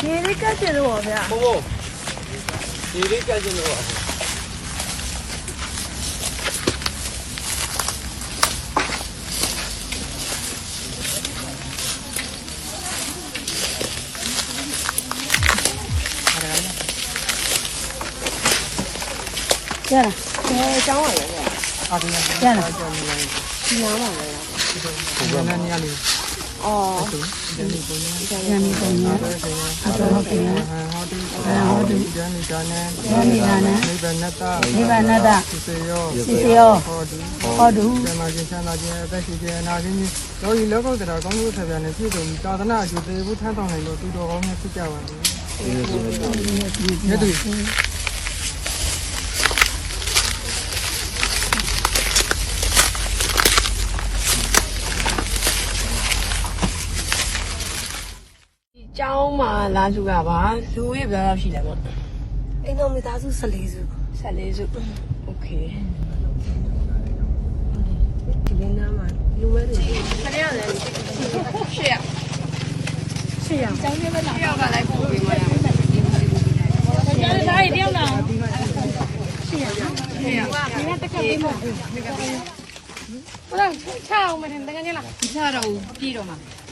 你的感觉是我的呀不不。你的感觉没的。见了。我讲话也行见了。见了。了。 အဲအကြောင်းပါလေဗျာအားလုံးကရလားကြောင်းနေတယ်ဒီနားပါလေဘုရားနဲ့နေရာလေးအော်ဒီနေ့ဘုရားရန်နေပုံရဟုတ်ကဲ့အတော်ဟုတ်ကဲ့ဟောဒီဟောဒီကျန်နေတာနဲ့ရန်နေတာနဲ့နိဗ္ဗာန်တနိဗ္ဗာန်တသိစေရောစီစီယောဟောဒီဟောတုဇမခြင်းချမ်းသာခြင်းအသက်ရှိခြင်းအနာခြင်းလောကီလောကုတ္တရာကောင်းကျိုးထဗျာနဲ့ပြည့်စုံပြီးသာသနာအကျိုးသေးဘူးထမ်းဆောင်နိုင်လို့သူတော်ကောင်းများဖြစ်ကြပါစေ။ရဲ့တူဒီ မှာလာစုကပါလူရဘယ်လောက်ရှိလဲပေါ့ အိမ်တော်မိသားစု14စု 14စုโอเค ဒီနေ့နားမှာလူမဲတွေ ခဏရတယ်ရှေ့ရ ရှေ့ရ ကျောင်းထဲမှာတယောက်ကလိုက်ပို့ပေးပါရမယ် ကျောင်းသားတွေတယောက်လာ ရှေ့ရ ဒီကတက်ကပေးမှာဟုတ်လားချအောင်မတင်တကယ်ကြီးလား ချတော့ပြီးတော့မှာ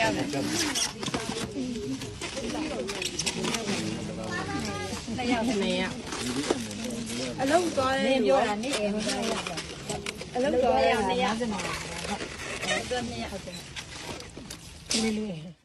ရလားသမီးမပါလားဝင်လိုက်အမေရ3 3ရက်3ရက်ပြိုပြီးပေါ့ခဏရတယ်တရားရတယ်တရားရတယ်နေရအလုံးသွားတယ်ပြောတာနေအလုံးသွားရနေရလေးလေး